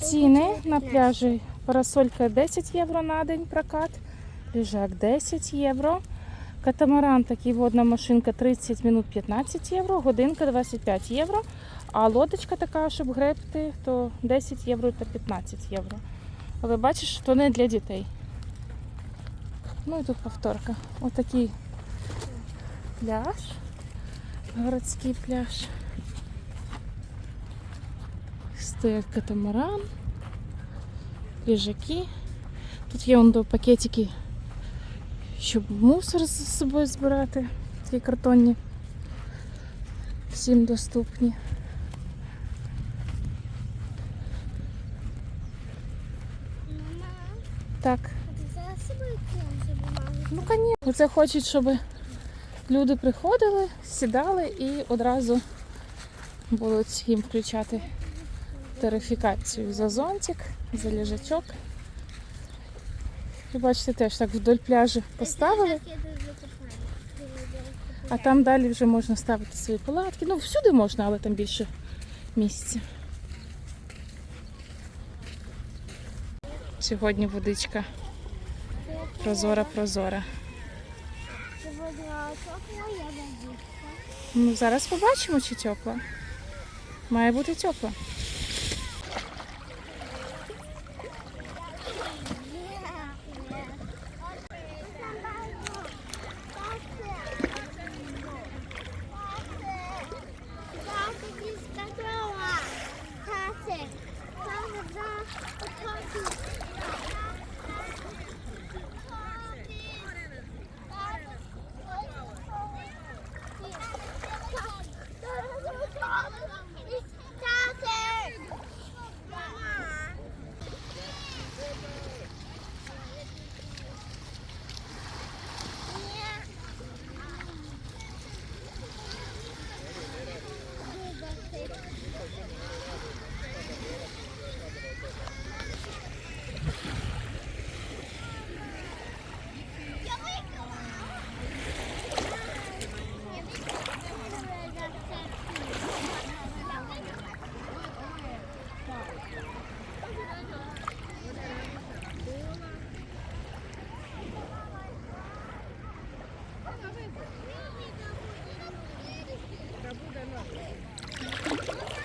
Ціни на пляжі. Парасолька 10 євро на день прокат, ліжак 10 євро. Катамаран такий водна машинка 30 минут 15 євро, годинка 25 євро. А лодочка така, щоб гребти, то 10 євро та 15 євро. Але бачиш, то не для дітей. Ну і тут повторка. Отакий пляж. Городський пляж. Стоять катамаран, ліжаки. Тут є до пакетики, щоб мусор з собою збирати. Такі картонні. Всім доступні. Так. а ти клеїш бумагу? Ну, звісно, це хочуть, щоб люди приходили, сідали і одразу будуть їм включати тарифікацію за зонтик, за ліжачок. І бачите, теж так вдоль пляжу поставили, а там далі вже можна ставити свої палатки. Ну, всюди можна, але там більше місця. Сьогодні водичка прозора-прозора. Ну, зараз побачимо, чи тепла. Має бути тепла. Забуду, но...